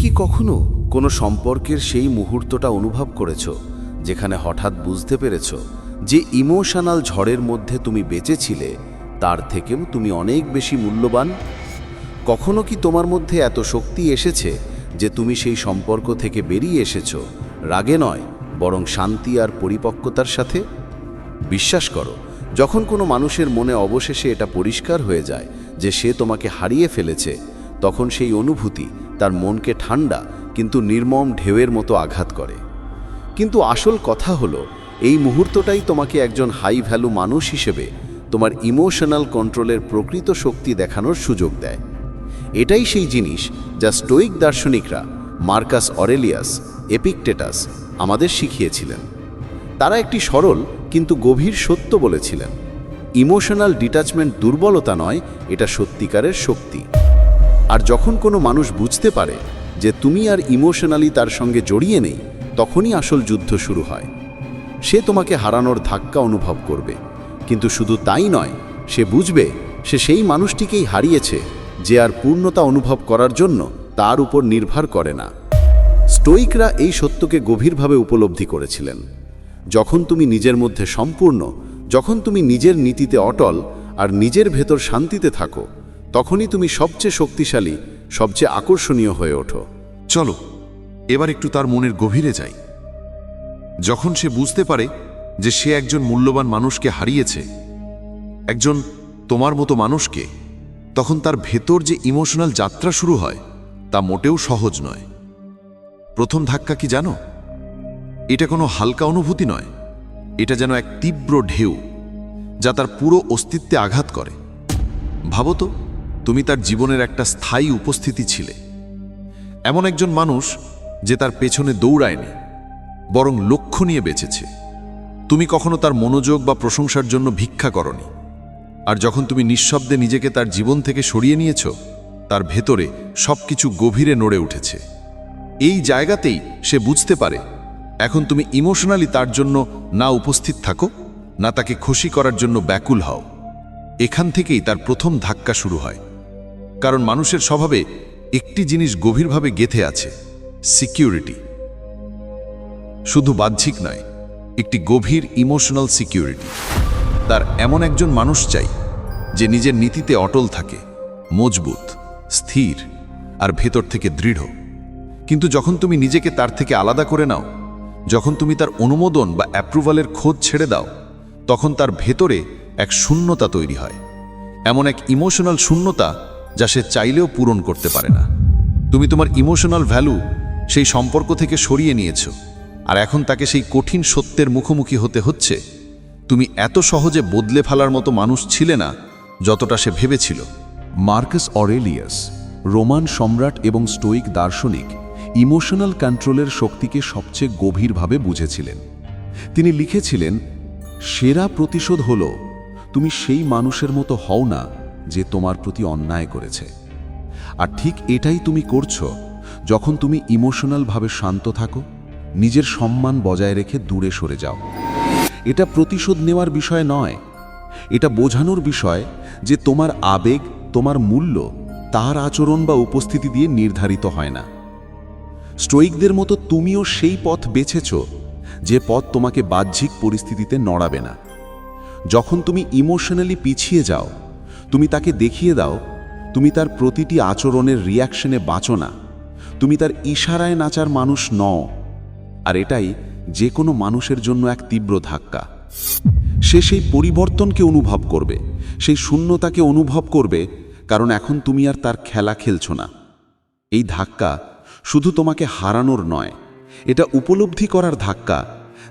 কি কখনো কোনো সম্পর্কের সেই মুহূর্তটা অনুভব করেছ, যেখানে হঠাৎ বুঝতে পেরেছ যে ইমোশনাল ঝড়ের মধ্যে তুমি বেঁচেছিলে, তার থেকেও তুমি অনেক বেশি মূল্যবান? কখনো কি তোমার মধ্যে এত শক্তি এসেছে যে তুমি সেই সম্পর্ক থেকে বেরিয়ে এসেছ, রাগে নয়, বরং শান্তি আর পরিপক্কতার সাথে? বিশ্বাস করো, যখন কোনো মানুষের মনে অবশেষে এটা পরিষ্কার হয়ে যায় যে সে তোমাকে হারিয়ে ফেলেছে, তখন সেই অনুভূতি তার মনকে ঠান্ডা কিন্তু নির্মম ঢেউয়ের মতো আঘাত করে। কিন্তু আসল কথা হলো, এই মুহূর্তটাই তোমাকে একজন হাই ভ্যালু মানুষ হিসেবে তোমার ইমোশনাল কন্ট্রোলের প্রকৃত শক্তি দেখানোর সুযোগ দেয়। এটাই সেই জিনিস যা স্টোইক দার্শনিকরা মার্কাস অরেলিয়াস, এপিকটেটাস আমাদের শিখিয়েছিলেন। তারা একটি সরল কিন্তু গভীর সত্য বলেছিলেন ইমোশনাল ডিটাচমেন্ট দুর্বলতা নয়, এটা সত্যিকারের শক্তি। আর যখন কোনো মানুষ বুঝতে পারে যে তুমি আর ইমোশনালি তার সঙ্গে জড়িয়ে নেই, তখনই আসল যুদ্ধ শুরু হয়। সে তোমাকে হারানোর ধাক্কা অনুভব করবে। কিন্তু শুধু তাই নয়, সে বুঝবে সে সেই মানুষটিকেই হারিয়েছে যে আর পূর্ণতা অনুভব করার জন্য তার উপর নির্ভর করে না। স্টোইকরা এই সত্যকে গভীরভাবে উপলব্ধি করেছিলেন। যখন তুমি নিজের মধ্যে সম্পূর্ণ, যখন তুমি নিজের নীতিতে অটল আর নিজের ভেতর শান্তিতে থাকো তখনই তুমি সবচেয়ে শক্তিশালী, সবচেয়ে আকর্ষণীয় হয়ে ওঠো। চলো, এবার একটু তার মনের গভীরে যাই। যখন সে বুঝতে পারে যে সে একজন মূল্যবান মানুষকে হারিয়েছে, একজন তোমার মতো মানুষকে, তখন তার ভেতর যে ইমোশনাল যাত্রা শুরু হয়, তা মোটেও সহজ নয়। প্রথম ধাক্কা কি জানো? এটা কোনো হালকা অনুভূতি নয়, এটা যেন এক তীব্র ঢেউ, যা তার পুরো অস্তিত্বে আঘাত করে। ভাবো তো। তুমি তার জীবনের একটা স্থায়ী উপস্থিতি ছিলে। এমন একজন মানুষ যে তার পেছনে দৌড়ায়নি, বরং লক্ষ্য নিয়ে বেঁচেছে। তুমি কখনো তার মনোযোগ বা প্রশংসার জন্য ভিক্ষা করনি, আর যখন তুমি নিঃশব্দে নিজেকে তার জীবন থেকে সরিয়ে নিয়েছ, তার ভেতরে সবকিছু গভীরে নড়ে উঠেছে। এই জায়গাতেই সে বুঝতে পারে, এখন তুমি ইমোশনালি তার জন্য না উপস্থিত থাকো, না তাকে খুশি করার জন্য ব্যাকুল হও। এখান থেকেই তার প্রথম ধাক্কা শুরু হয়। কারণ মানুষের স্বভাবে একটি জিনিস গভীরভাবে গেথে আছে সিকিউরিটি শুধু বাহ্যিক নয়, একটি গভীর ইমোশনাল সিকিউরিটি তার এমন একজন মানুষ চাই, যে নিজের নীতিতে অটল থাকে, মজবুত, স্থির, আর ভেতর থেকে দৃঢ়। কিন্তু যখন তুমি নিজেকে তার থেকে আলাদা করে নাও, যখন তুমি তার অনুমোদন বা অ্যাপ্রুভালের খোঁজ ছেড়ে দাও, তখন তার ভেতরে এক শূন্যতা তৈরি হয়। এমন এক ইমোশনাল শূন্যতা যা সে চাইলেও পূরণ করতে পারে না। তুমি তোমার ইমোশনাল ভ্যালু সেই সম্পর্ক থেকে সরিয়ে নিয়েছ, আর এখন তাকে সেই কঠিন সত্যের মুখোমুখি হতে হচ্ছে। তুমি এত সহজে বদলে ফেলার মতো মানুষ ছিলে না যতটা সে ভেবেছিল। মার্কাস অরেলিয়াস, রোমান সম্রাট এবং স্টোইক দার্শনিক, ইমোশনাল কন্ট্রোলের শক্তিকে সবচেয়ে গভীরভাবে বুঝেছিলেন। তিনি লিখেছিলেন, সেরা প্রতিশোধ হল, তুমি সেই মানুষের মতো হও না যে তোমার প্রতি অন্যায় করেছে। আর ঠিক এটাই তুমি করছ, যখন তুমি ইমোশনালভাবে শান্ত থাকো, নিজের সম্মান বজায় রেখে দূরে সরে যাও। এটা প্রতিশোধ নেওয়ার বিষয় নয়। এটা বোঝানোর বিষয় যে তোমার আবেগ, তোমার মূল্য, তার আচরণ বা উপস্থিতি দিয়ে নির্ধারিত হয় না। স্টোইকদের মতো তুমিও সেই পথ বেছেছ, যে পথ তোমাকে বাহ্যিক পরিস্থিতিতে নড়াবে না। যখন তুমি ইমোশনালি পিছিয়ে যাও তুমি তাকে দেখিয়ে দাও, তুমি তার প্রতিটি আচরণের রিয়াকশনে বাঁচো না। তুমি তার ইশারায় নাচার মানুষ নও। আর এটাই যে কোনো মানুষের জন্য এক তীব্র ধাক্কা। সে সেই পরিবর্তনকে অনুভব করবে, সেই শূন্যতাকে অনুভব করবে, কারণ এখন তুমি আর তার খেলা খেলছো না। এই ধাক্কা শুধু তোমাকে হারানোর নয়, এটা উপলব্ধি করার ধাক্কা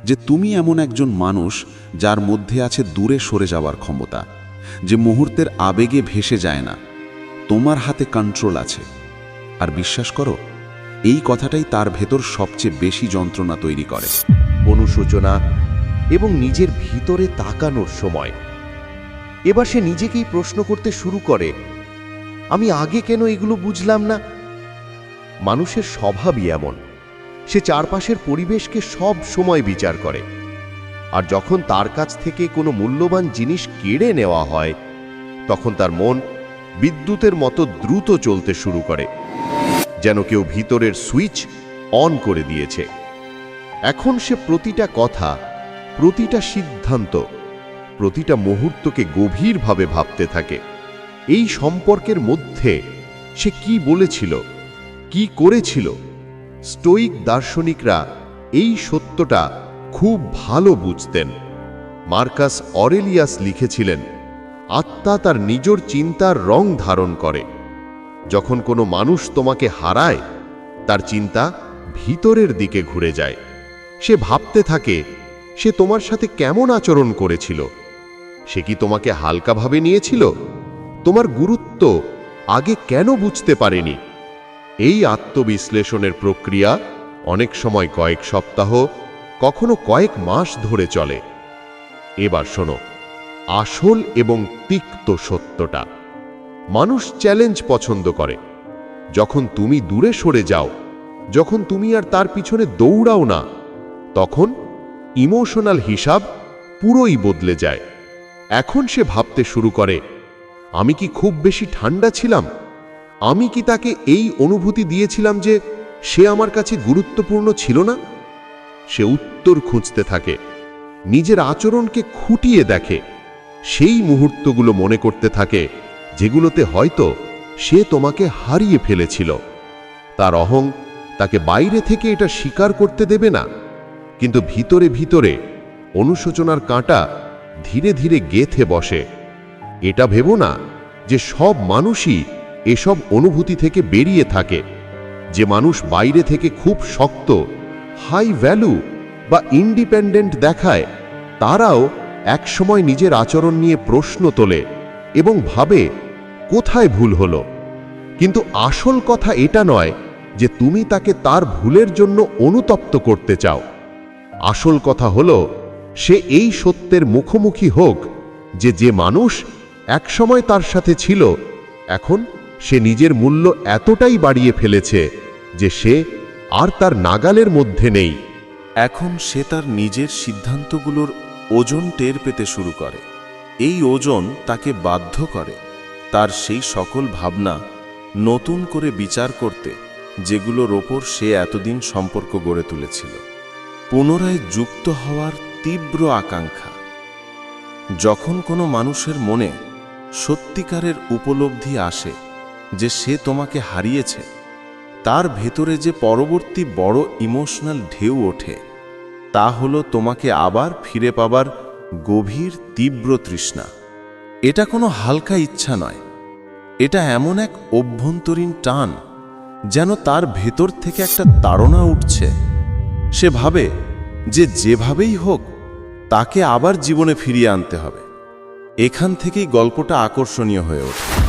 যে তুমি এমন একজন মানুষ যার মধ্যে আছে দূরে সরে যাওয়ার ক্ষমতা। যে মুহূর্তের আবেগে ভেসে যায় না। তোমার হাতে কন্ট্রোল আছে। আর বিশ্বাস করো, এই কথাটাই তার ভেতর সবচেয়ে বেশি যন্ত্রণা তৈরি করে। অনুশোচনা এবং নিজের ভিতরে তাকানোর সময়। এবার সে নিজেকেই প্রশ্ন করতে শুরু করে, আমি আগে কেন এগুলো বুঝলাম না? মানুষের স্বভাবই এমন। সে চারপাশের পরিবেশকে সব সময় বিচার করে। আর যখন তার কাছ থেকে কোনো মূল্যবান জিনিস কেড়ে নেওয়া হয়, তখন তার মন বিদ্যুতের মতো দ্রুত চলতে শুরু করে, যেন কেউ ভিতরের সুইচ অন করে দিয়েছে। এখন সে প্রতিটা কথা, প্রতিটা সিদ্ধান্ত, প্রতিটা মুহূর্তকে গভীরভাবে ভাবতে থাকে। এই সম্পর্কের মধ্যে সে কি বলেছিল, কি করেছিল? স্টোইক দার্শনিকরা এই সত্যটা খুব ভালো বুঝতেন। মার্কাস অরেলিয়াস লিখেছিলেন, আত্মা তার নিজের চিন্তার রং ধারণ করে। যখন কোনো মানুষ তোমাকে হারায়, তার চিন্তা ভিতরের দিকে ঘুরে যায়। সে ভাবতে থাকে, সে তোমার সাথে কেমন আচরণ করেছিল? সে কি তোমাকে হালকাভাবে নিয়েছিল? তোমার গুরুত্ব আগে কেন বুঝতে পারেনি? এই আত্মবিশ্লেষণের প্রক্রিয়া অনেক সময় কয়েক সপ্তাহ কখনো কয়েক মাস ধরে চলে। এবার শোনো, আসল এবং তিক্ত সত্যটা। মানুষ চ্যালেঞ্জ পছন্দ করে। যখন তুমি দূরে সরে যাও, যখন তুমি আর তার পিছনে দৌড়াও না, তখন ইমোশনাল হিসাব পুরোই বদলে যায়। এখন সে ভাবতে শুরু করে, আমি কি খুব বেশি ঠান্ডা ছিলাম? আমি কি তাকে এই অনুভূতি দিয়েছিলাম যে সে আমার কাছে গুরুত্বপূর্ণ ছিল না? সে উত্তর খুঁজতে থাকে। নিজের আচরণকে খুঁটিয়ে দেখে। সেই মুহূর্তগুলো মনে করতে থাকে, যেগুলোতে হয়তো সে তোমাকে হারিয়ে ফেলেছিল। তার অহং তাকে বাইরে থেকে এটা স্বীকার করতে দেবে না। কিন্তু ভিতরে ভিতরে অনুশোচনার কাঁটা ধীরে ধীরে গেথে বসে। এটা ভেবো না যে সব মানুষই এসব অনুভূতি থেকে বেরিয়ে থাকে। যে মানুষ বাইরে থেকে খুব শক্ত হাই ভ্যালু বা ইন্ডিপেন্ডেন্ট দেখায়, তারাও একসময় নিজের আচরণ নিয়ে প্রশ্ন তোলে এবং ভাবে কোথায় ভুল হলো। কিন্তু আসল কথা এটা নয় যে তুমি তাকে তার ভুলের জন্য অনুতপ্ত করতে চাও। আসল কথা হলো, সে এই সত্যের মুখোমুখি হোক যে যে মানুষ একসময় তার সাথে ছিল, এখন সে নিজের মূল্য এতটাই বাড়িয়ে ফেলেছে যে সে আর তার নাগালের মধ্যে নেই। এখন সে তার নিজের সিদ্ধান্তগুলোর ওজন টের পেতে শুরু করে। এই ওজন তাকে বাধ্য করে তার সেই সকল ভাবনা নতুন করে বিচার করতে যেগুলোর ওপর সে এতদিন সম্পর্ক গড়ে তুলেছিল। পুনরায় যুক্ত হওয়ার তীব্র আকাঙ্ক্ষা। যখন কোনো মানুষের মনে সত্যিকারের উপলব্ধি আসে যে সে তোমাকে হারিয়েছে তার ভেতরে যে পরবর্তী বড় ইমোশনাল ঢেউ ওঠে, তা হলো তোমাকে আবার ফিরে পাবার গভীর, তীব্র তৃষ্ণা। এটা কোনো হালকা ইচ্ছা নয়। এটা এমন এক অভ্যন্তরীণ টান যেন তার ভেতর থেকে একটা তাড়না উঠছে। সে ভাবে যে যেভাবেই হোক, তাকে আবার জীবনে ফিরিয়ে আনতে হবে। এখান থেকেই গল্পটা আকর্ষণীয় হয়ে ওঠে।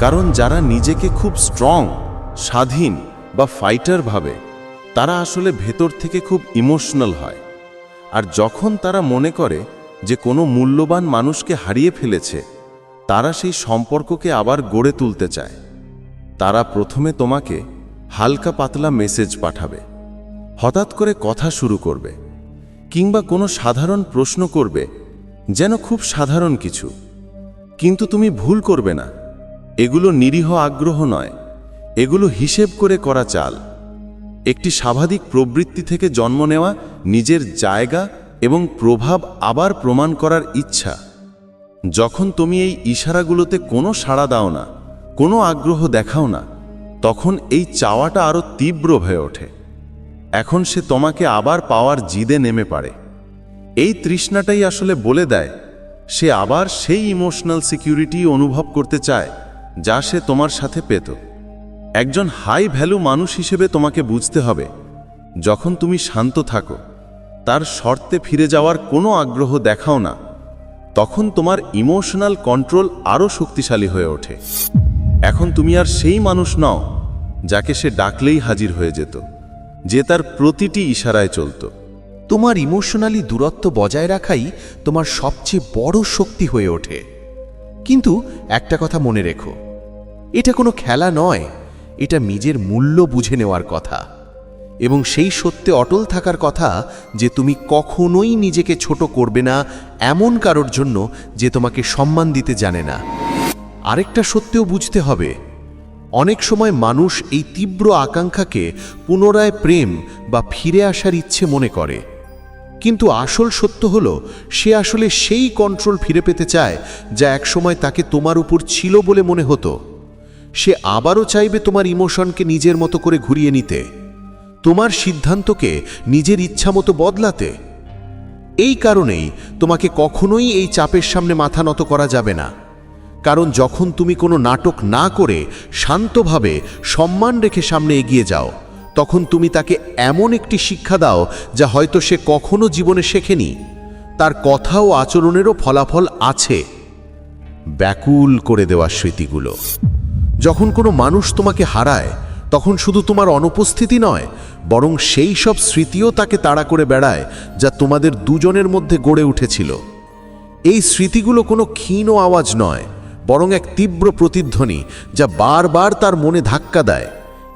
কারণ যারা নিজেকে খুব স্ট্রং স্বাধীন বা ফাইটার ভাবে, তারা আসলে ভেতর থেকে খুব ইমোশনাল হয়। আর যখন তারা মনে করে যে কোনো মূল্যবান মানুষকে হারিয়ে ফেলেছে, তারা সেই সম্পর্ককে আবার গড়ে তুলতে চায়। তারা প্রথমে তোমাকে হালকা পাতলা মেসেজ পাঠাবে, হঠাৎ করে কথা শুরু করবে, কিংবা কোনো সাধারণ প্রশ্ন করবে, যেন খুব সাধারণ কিছু। কিন্তু তুমি ভুল করবে না, এগুলো নিরীহ আগ্রহ নয়। এগুলো হিসেব করে করা চাল। একটি স্বাভাবিক প্রবৃত্তি থেকে জন্ম নেওয়া, নিজের জায়গা এবং প্রভাব আবার প্রমাণ করার ইচ্ছা। যখন তুমি এই ইশারাগুলোতে কোনো সাড়া দাও না, কোনো আগ্রহ দেখাও না, তখন এই চাওয়াটা আরও তীব্র হয়ে ওঠে। এখন সে তোমাকে আবার পাওয়ার জিদে নেমে পারে এই তৃষ্ণাটাই আসলে বলে দেয়, সে আবার সেই ইমোশনাল সিকিউরিটি অনুভব করতে চায়, যা সে তোমার সাথে পেত। একজন হাই ভ্যালু মানুষ হিসেবে তোমাকে বুঝতে হবে। যখন তুমি শান্ত থাকো, তার শর্তে ফিরে যাওয়ার কোনো আগ্রহ দেখাও না। তখন তোমার ইমোশনাল কন্ট্রোল আরও শক্তিশালী হয়ে ওঠে। এখন তুমি আর সেই মানুষ নও, যাকে সে ডাকলেই হাজির হয়ে যেত, যে তার প্রতিটি ইশারায় চলতো। তোমার ইমোশনালি দূরত্ব বজায় রাখাই তোমার সবচেয়ে বড় শক্তি হয়ে ওঠে। কিন্তু একটা কথা মনে রেখো, এটা কোনো খেলা নয়। এটা নিজের মূল্য বুঝে নেওয়ার কথা। এবং সেই সত্যে অটল থাকার কথা যে তুমি কখনোই নিজেকে ছোট করবে না এমন কারোর জন্য যে তোমাকে সম্মান দিতে জানে না। আরেকটা সত্যেও বুঝতে হবে, অনেক সময় মানুষ এই তীব্র আকাঙ্ক্ষাকে পুনরায় প্রেম বা ফিরে আসার ইচ্ছে মনে করে। কিন্তু আসল সত্য হলো, সে আসলে সেই কন্ট্রোল ফিরে পেতে চায় যা একসময় তাকে তোমার উপর ছিল বলে মনে হতো। সে আবারও চাইবে তোমার ইমোশনকে নিজের মতো করে ঘুরিয়ে নিতে, তোমার সিদ্ধান্তকে নিজের ইচ্ছামতো বদলাতে। এই কারণেই তোমাকে কখনোই এই চাপের সামনে মাথা নত করা যাবে না। কারণ যখন তুমি কোনো নাটক না করে শান্তভাবে সম্মান রেখে সামনে এগিয়ে যাও, তখন তুমি তাকে এমন একটি শিক্ষা দাও যা হয়তো সে কখনো জীবনে শেখেনি। তার কথা ও আচরণেরও ফলাফল আছে। ব্যাকুল করে দেওয়া স্মৃতিগুলো। যখন কোনো মানুষ তোমাকে হারায়, তখন শুধু তোমার অনুপস্থিতি নয়, বরং সেই সব স্মৃতিও তাকে তাড়া করে বেড়ায় যা তোমাদের দুজনের মধ্যে গড়ে উঠেছিল। এই স্মৃতিগুলো কোনো ক্ষীণ আওয়াজ নয়, বরং এক তীব্র প্রতিধ্বনি যা বারবার তার মনে ধাক্কা দেয়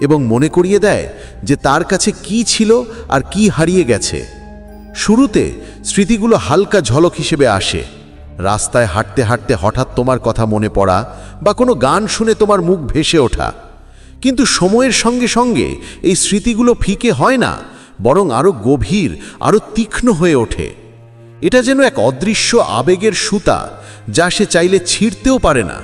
এবং মনে করিয়ে দেয় যে তার কাছে কি ছিল আর কি হারিয়ে গেছে। শুরুতে স্মৃতিগুলো হালকা ঝলক হিসেবে আসে রাস্তায় হাঁটতে হাঁটতে হঠাৎ তোমার কথা মনে পড়া বা কোনো গান শুনে তোমার মুখ ভেসে ওঠা। কিন্তু সময়ের সঙ্গে সঙ্গে এই স্মৃতিগুলো ফিকে হয় না, বরং আরও গভীর আরও তীক্ষ্ণ হয়ে ওঠে। এটা যেন এক অদৃশ্য আবেগের সুতা যা সে চাইলে ছিঁড়তেও পারে না।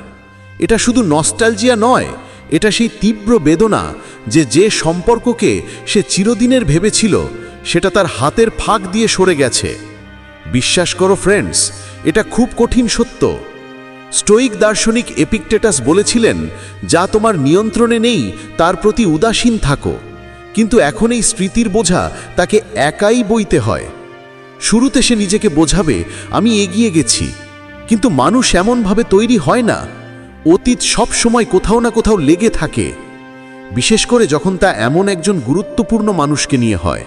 এটা শুধু নস্টালজিয়া নয়, এটা সেই তীব্র বেদনা যে যে সম্পর্ককে সে চিরদিনের ভেবেছিল, সেটা তার হাতের ফাঁক দিয়ে সরে গেছে। বিশ্বাস করো ফ্রেন্ডস এটা খুব কঠিন সত্য। স্টোইক দার্শনিক এপিকটেটাস বলেছিলেন, যা তোমার নিয়ন্ত্রণে নেই, তার প্রতি উদাসীন থাকো। কিন্তু এখন এই স্মৃতির বোঝা তাকে একাই বইতে হয়। শুরুতে সে নিজেকে বোঝাবে, আমি এগিয়ে গেছি। কিন্তু মানুষ এমনভাবে তৈরি হয় না। অতীত সব সময় কোথাও না কোথাও লেগে থাকে। বিশেষ করে যখন তা এমন একজন গুরুত্বপূর্ণ মানুষকে নিয়ে হয়।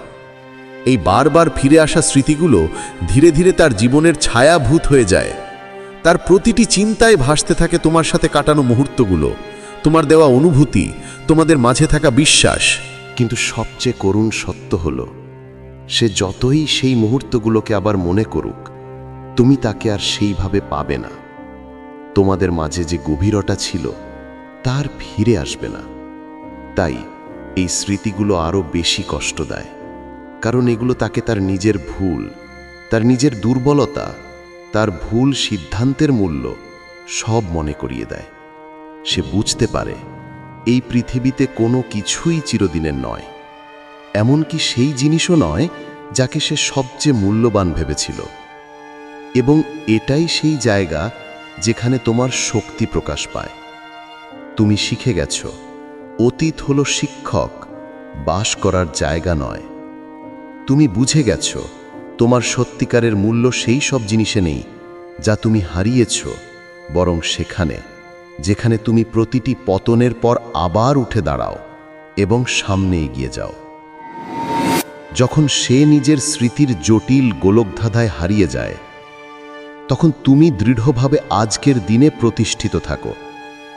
এই বারবার ফিরে আসা স্মৃতিগুলো ধীরে ধীরে তার জীবনের ছায়াভূত হয়ে যায়। তার প্রতিটি চিন্তায় ভাসতে থাকে তোমার সাথে কাটানো মুহূর্তগুলো। তোমার দেওয়া অনুভূতি, তোমাদের মাঝে থাকা বিশ্বাস। কিন্তু সবচেয়ে করুণ সত্য হলো, সে যতই সেই মুহূর্তগুলোকে আবার মনে করুক, তুমি তাকে আর সেইভাবে পাবে না। তোমাদের মাঝে যে গভীরতা ছিল, তার ফিরে আসবে না। তাই এই স্মৃতিগুলো আরও বেশি কষ্ট দেয়। কারণ এগুলো তাকে তার নিজের ভুল, তার নিজের দুর্বলতা, তার ভুল সিদ্ধান্তের মূল্য সব মনে করিয়ে দেয়। সে বুঝতে পারে এই পৃথিবীতে কোনো কিছুই চিরদিনের নয়, এমনকি সেই জিনিসও নয় যাকে সে সবচেয়ে মূল্যবান ভেবেছিল। এবং এটাই সেই জায়গা যেখানে তোমার শক্তি প্রকাশ পায়। তুমি শিখে গেছ, অতীত হলো শিক্ষক, বাস করার জায়গা নয়। তুমি বুঝে গেছ, তোমার সত্যিকারের মূল্য সেই সব জিনিসে নেই, যা তুমি হারিয়েছ, বরং সেখানে, যেখানে তুমি প্রতিটি পতনের পর আবার উঠে দাঁড়াও এবং সামনে এগিয়ে যাও। যখন সে নিজের স্মৃতির জটিল গোলকধাঁধায় হারিয়ে যায়, তখন তুমি দৃঢ়ভাবে আজকের দিনে প্রতিষ্ঠিত থাকো।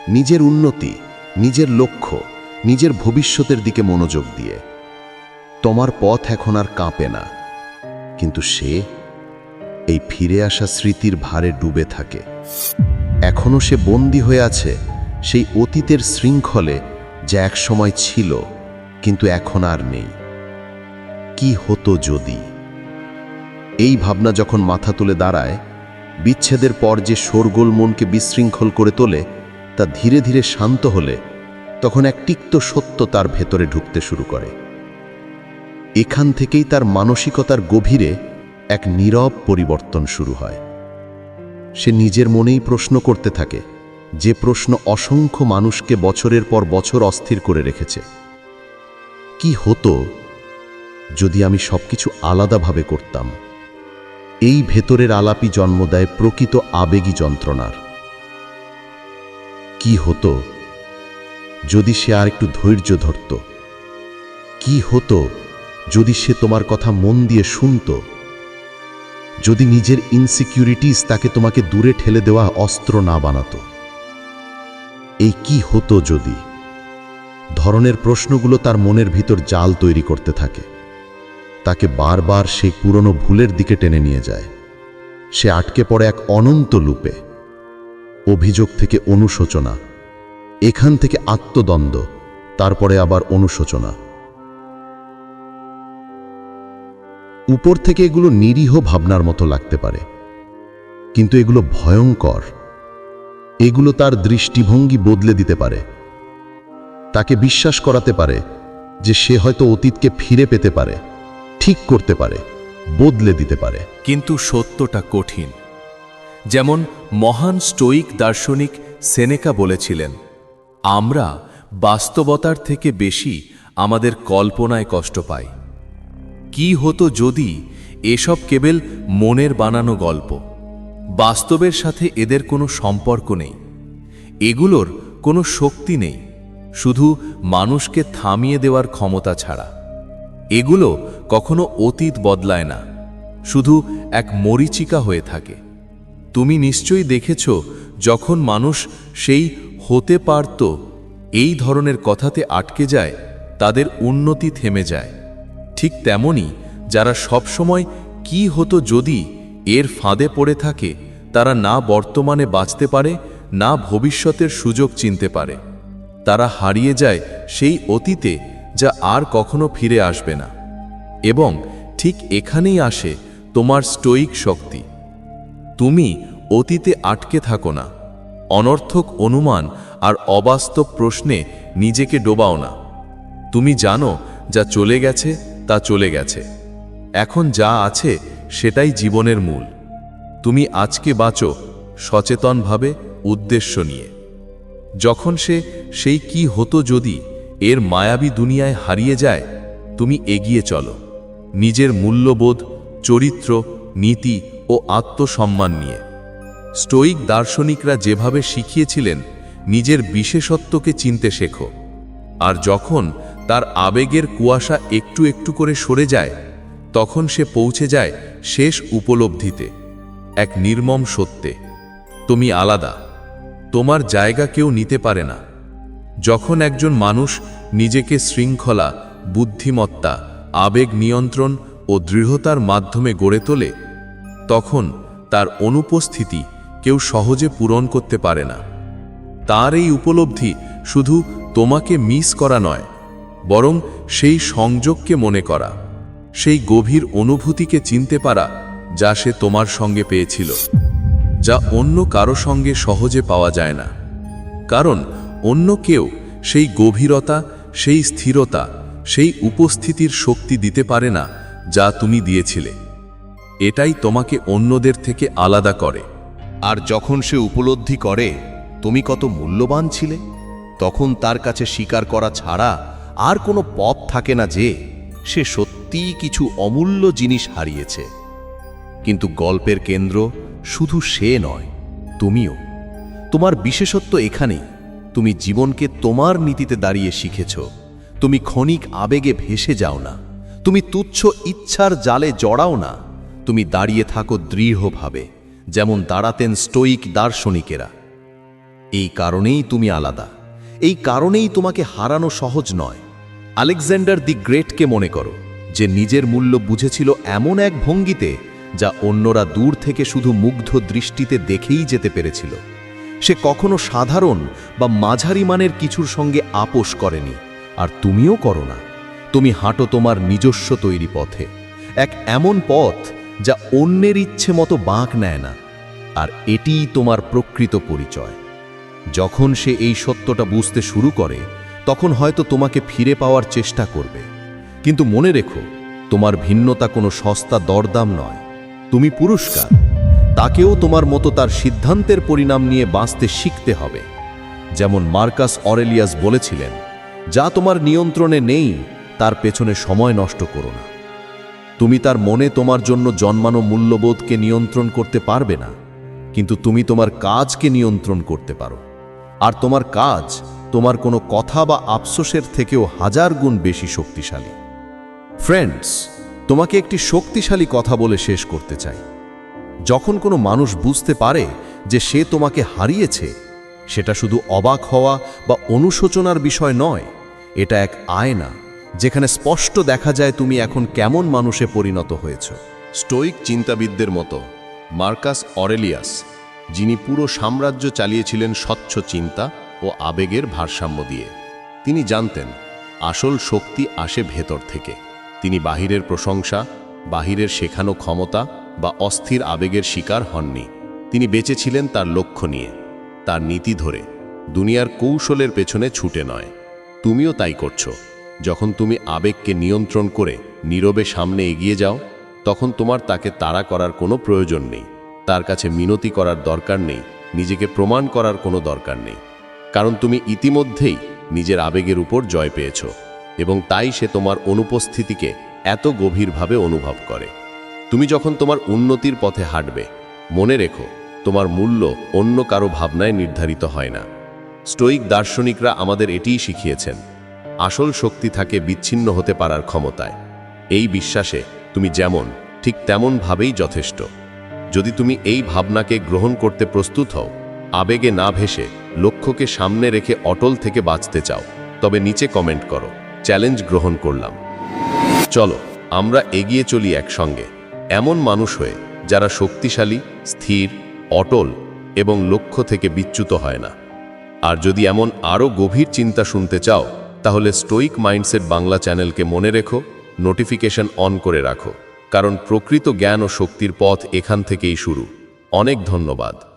নিজের উন্নতি, নিজের লক্ষ্য, নিজের ভবিষ্যতের দিকে মনোযোগ দিয়ে। তোমার পথ এখন আর কাঁপে না। কিন্তু সে এই ফিরে আসা স্মৃতির ভারে ডুবে থাকে। এখনও সে বন্দী হয়ে আছে সেই অতীতের শৃঙ্খলে যা এক সময় ছিল, কিন্তু এখন আর নেই। কি হতো যদি? এই ভাবনা যখন মাথা তুলে দাঁড়ায়, বিচ্ছেদের পর যে শোরগোল মনকে বিশৃঙ্খল করে তোলে, তা ধীরে ধীরে শান্ত হলে তখন এক তিক্ত সত্য তার ভেতরে ঢুকতে শুরু করে। এখান থেকেই তার মানসিকতার গভীরে এক নীরব পরিবর্তন শুরু হয়। সে নিজের মনেই প্রশ্ন করতে থাকে, যে প্রশ্ন অসংখ্য মানুষকে বছরের পর বছর অস্থির করে রেখেছে। কি হতো যদি আমি সবকিছু আলাদাভাবে করতাম? এই ভেতরের আলাপি জন্ম দেয় প্রকৃত আবেগী যন্ত্রণার। কি হতো যদি সে আর একটু ধৈর্য ধরত? কি হতো যদি সে তোমার কথা মন দিয়ে শুনত, যদি নিজের ইনসিকিউরিটিস তাকে তোমাকে দূরে ঠেলে দেওয়া অস্ত্র না বানাতো। এই কি হতো যদি? ধরনের প্রশ্নগুলো তার মনের ভিতর জাল তৈরি করতে থাকে। তাকে বারবার সেই পুরনো ভুলের দিকে টেনে নিয়ে যায়। সে আটকে পড়ে এক অনন্ত লুপে। অভিযোগ থেকে অনুশোচনা। এখান থেকে আত্মদ্বন্দ্ব, তারপরে আবার অনুশোচনা। উপর থেকে এগুলো নিরীহ ভাবনার মতো লাগতে পারে। কিন্তু এগুলো ভয়ঙ্কর। এগুলো তার দৃষ্টিভঙ্গি বদলে দিতে পারে। তাকে বিশ্বাস করাতে পারে যে সে হয়তো অতীতকে ফিরে পেতে পারে, ঠিক করতে পারে, বদলে দিতে পারে। কিন্তু সত্যটা কঠিন। যেমন মহান স্টোইক দার্শনিক সেনেকা বলেছিলেন, আমরা বাস্তবতার থেকে বেশি আমাদের কল্পনায় কষ্ট পাই। কি হতো যদি এসব কেবল মনের বানানো গল্প? বাস্তবের সাথে এদের কোনো সম্পর্ক নেই। এগুলোর কোনো শক্তি নেই। শুধু মানুষকে থামিয়ে দেওয়ার ক্ষমতা ছাড়া। এগুলো কখনো অতীত বদলায় না। শুধু এক মরিচিকা হয়ে থাকে। তুমি নিশ্চয়ই দেখেছ, যখন মানুষ সেই হতে পারত, এই ধরনের কথাতে আটকে যায়, তাদের উন্নতি থেমে যায়। ঠিক তেমনি যারা সবসময় কি হতো যদি এর ফাঁদে পড়ে থাকে, তারা না বর্তমানে বাঁচতে পারে, না ভবিষ্যতের সুযোগ চিনতে পারে। তারা হারিয়ে যায় সেই অতীতে যা আর কখনো ফিরে আসবে না। এবং ঠিক এখানেই আসে তোমার স্টোইক শক্তি। তুমি অতীতে আটকে থাকো না। অনর্থক অনুমান আর অবাস্তব প্রশ্নে নিজেকে ডোবাও না। তুমি জানো যা চলে গেছে তা চলে গেছে। এখন যা আছে সেটাই জীবনের মূল। তুমি আজকে বাঁচো সচেতনভাবে উদ্দেশ্য নিয়ে। যখন সে সেই কি হতো যদি এর মায়াবী দুনিয়ায় হারিয়ে যায়, তুমি এগিয়ে চলো। নিজের মূল্যবোধ, চরিত্র, নীতি ও আত্মসম্মান নিয়ে। স্টোইক দার্শনিকরা যেভাবে শিখিয়েছিলেন, নিজের বিশেষত্বকে চিনতে শেখো। আর যখন তার আবেগের কুয়াশা একটু একটু করে সরে যায়, তখন সে পৌঁছে যায় শেষ উপলব্ধিতে, এক নির্মম সত্যে। তুমি আলাদা, তোমার জায়গা কেউ নিতে পারে না। যখন একজন মানুষ নিজেকে শৃঙ্খলা, বুদ্ধিমত্তা, আবেগ নিয়ন্ত্রণ ও দৃঢ়তার মাধ্যমে গড়ে তোলে, তখন তার অনুপস্থিতি কেউ সহজে পূরণ করতে পারে না। তার এই উপলব্ধি শুধু তোমাকে মিস করা নয় বরং সেই সংযোগকে মনে করা, সেই গভীর অনুভূতিকে চিনতে পারা যা সে তোমার সঙ্গে পেয়েছিল, যা অন্য কারও সঙ্গে সহজে পাওয়া যায় না। কারণ অন্য কেউ সেই গভীরতা, সেই স্থিরতা, সেই উপস্থিতির শক্তি দিতে পারে না যা তুমি দিয়েছিলে। এটাই তোমাকে অন্যদের থেকে আলাদা করে। আর যখন সে উপলব্ধি করে, তুমি কত মূল্যবান ছিলে, তখন তার কাছে স্বীকার করা ছাড়া আর কোনো পথ থাকে না যে সে সত্যিই কিছু অমূল্য জিনিস হারিয়েছে। কিন্তু গল্পের কেন্দ্র শুধু সে নয়, তুমিও। তোমার বিশেষত্ব এখানেই, তুমি জীবনকে তোমার নীতিতে দাঁড়িয়ে শিখেছ। তুমি ক্ষণিক আবেগে ভেসে যাও না। তুমি তুচ্ছ ইচ্ছার জালে জড়াও না। তুমি দাঁড়িয়ে থাকো দৃঢ়ভাবে, যেমন দাঁড়াতেন স্টোইক দার্শনিকেরা। এই কারণেই তুমি আলাদা। এই কারণেই তোমাকে হারানো সহজ নয়। আলেকজান্ডার দি গ্রেটকে মনে করো, যে নিজের মূল্য বুঝেছিল এমন এক ভঙ্গিতে যা অন্যরা দূর থেকে শুধু মুগ্ধ দৃষ্টিতে দেখেই যেতে পেরেছিল। সে কখনো সাধারণ বা মাঝারি মানের কিছুর সঙ্গে আপোষ করেনি, আর তুমিও করো না। তুমি হাঁটো তোমার নিজস্ব তৈরি পথে, এক এমন পথ যা অন্যের ইচ্ছে মতো বাঁক নেয় না, আর এটিই তোমার প্রকৃত পরিচয়। যখন সে এই সত্যটা বুঝতে শুরু করে, তখন হয়তো তোমাকে ফিরে পাওয়ার চেষ্টা করবে। কিন্তু মনে রেখো, তোমার ভিন্নতা কোনো সস্তা দরদাম নয়। তুমি পুরস্কার। তাকেও তোমার মতো তার সিদ্ধান্তের পরিণাম নিয়ে বাঁচতে শিখতে হবে। যেমন মার্কাস অরেলিয়াস বলেছিলেন, যা তোমার নিয়ন্ত্রণে নেই, তার পেছনে সময় নষ্ট করো না। তুমি তার মনে তোমার জন্য জন্মানো মূল্যবোধকে নিয়ন্ত্রণ করতে পারবে না, কিন্তু তুমি তোমার কাজকে নিয়ন্ত্রণ করতে পারো। আর তোমার কাজ, তোমার কোনো কথা বা আফসোসের থেকেও হাজার গুণ বেশি শক্তিশালী। ফ্রেন্ডস তোমাকে একটি শক্তিশালী কথা বলে শেষ করতে চাই। যখন কোনো মানুষ বুঝতে পারে যে সে তোমাকে হারিয়েছে, সেটা শুধু অবাক হওয়া বা অনুশোচনার বিষয় নয়, এটা এক আয়না, যেখানে স্পষ্ট দেখা যায় তুমি এখন কেমন মানুষে পরিণত হয়েছ। স্টোইক চিন্তাবিদদের মতো মার্কাস অরেলিয়াস যিনি পুরো সাম্রাজ্য চালিয়েছিলেন স্বচ্ছ চিন্তা ও আবেগের ভারসাম্য দিয়ে। তিনি জানতেন, আসল শক্তি আসে ভেতর থেকে। তিনি বাহিরের প্রশংসা, বাহিরের শেখানো ক্ষমতা বা অস্থির আবেগের শিকার হননি। তিনি বেঁচেছিলেন তার লক্ষ্য নিয়ে, তার নীতি ধরে। দুনিয়ার কৌশলের পেছনে ছুটে নয়। তুমিও তাই করছ। যখন তুমি আবেগকে নিয়ন্ত্রণ করে নীরবে সামনে এগিয়ে যাও, তখন তোমার তাকে তাড়া করার কোনো প্রয়োজন নেই। তার কাছে মিনতি করার দরকার নেই, নিজেকে প্রমাণ করার কোনো দরকার নেই। কারণ তুমি ইতিমধ্যেই নিজের আবেগের উপর জয় পেয়েছ, এবং তাই সে তোমার অনুপস্থিতিকে এত গভীরভাবে অনুভব করে। তুমি যখন তোমার উন্নতির পথে হাঁটবে, মনে রেখো, তোমার মূল্য অন্য কারও ভাবনায় নির্ধারিত হয় না। স্টোইক দার্শনিকরা আমাদের এটিই শিখিয়েছেন, আসল শক্তি থাকে বিচ্ছিন্ন হতে পারার ক্ষমতায়। এই বিশ্বাসে তুমি যেমন, ঠিক তেমনভাবেই যথেষ্ট। যদি তুমি এই ভাবনাকে গ্রহণ করতে প্রস্তুত হও, আবেগে না ভেসে লক্ষ্যকে সামনে রেখে অটল থেকে বাঁচতে চাও, তবে নিচে কমেন্ট করো, চ্যালেঞ্জ গ্রহণ করলাম। চলো, আমরা এগিয়ে চলি একসঙ্গে। এমন মানুষ হয়ে, যারা শক্তিশালী, স্থির, অটল এবং লক্ষ্য থেকে বিচ্যুত হয় না। আর যদি এমন আরও গভীর চিন্তা শুনতে চাও, তাহলে স্টোইক মাইন্ডসেট বাংলা চ্যানেলকে মনে রেখো, নোটিফিকেশন অন করে রাখো। কারণ প্রকৃত জ্ঞান ও শক্তির পথ এখান থেকেই শুরু। অনেক ধন্যবাদ।